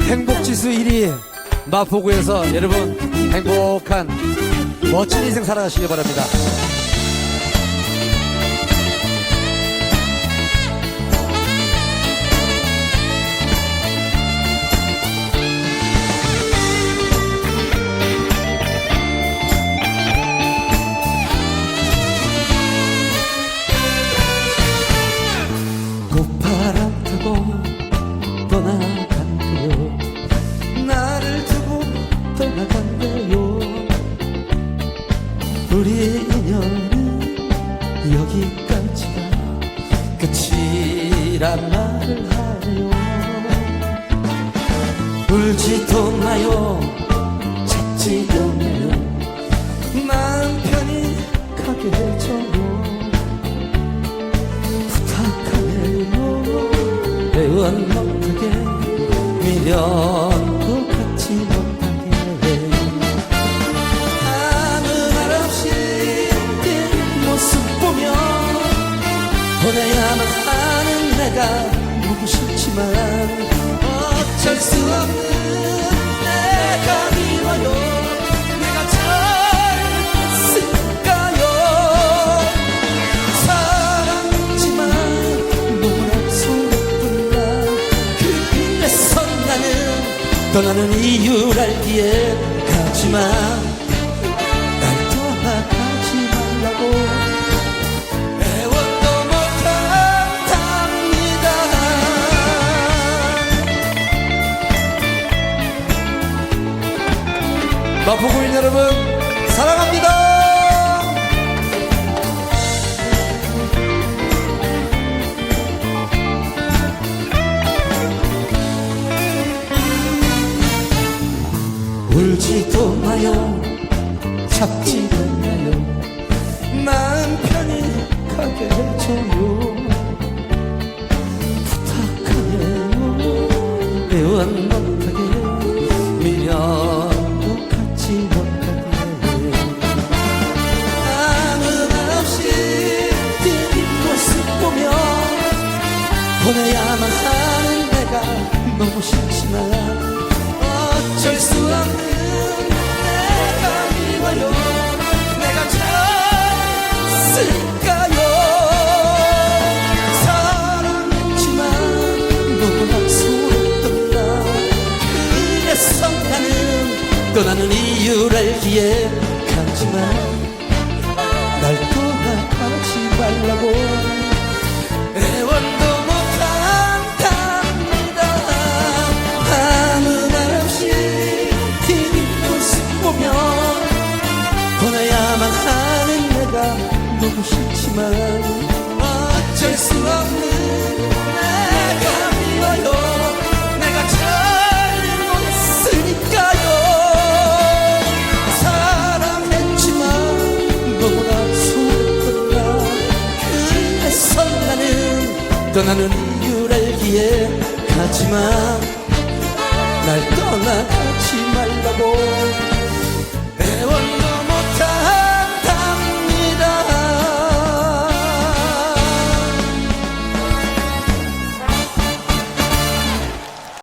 행복지수 1위 마포구에서 여러분 행복한 멋진 인생 살아가시기 바랍니다. 떠나간대요. 우리 인연은 여기까지가 끝이란 말을 하네요. 울지도 마요? 찾지도 마요. 마음 편히 가게 해줘요 부탁하네요. 애원 못하게 미련 보내야만 하는 내가 보고 싶지만 어쩔 수 없는 내가 미워요. 내가 잘했을까요? 사랑했지만 너무나 소문나 그래서 나는 떠나는 이유를 알기에 가지만 마포구인 여러분 사랑합니다. 울지도 마요. 잡지도 마요. 마음 편히 가게 해줘요. 부탁하네요 애원 못 보내야만 하는 내가 너무 싫지만 어쩔 수 없는 내가 미워요. 내가 잘했을까요? 사랑했지만 너무나 소름돋나 그래서 나는 떠나는 이유를 알기에 가지만 날 떠나가지 말라고 하고 싶지만 어쩔 수 없는 내가 미워요. 내가 잘못했으니까요. 사랑했지만 너무나 소홀했던가 그래서 나는 떠나는 이유를 알기에 하지만 날 떠나가지 말라고 애원도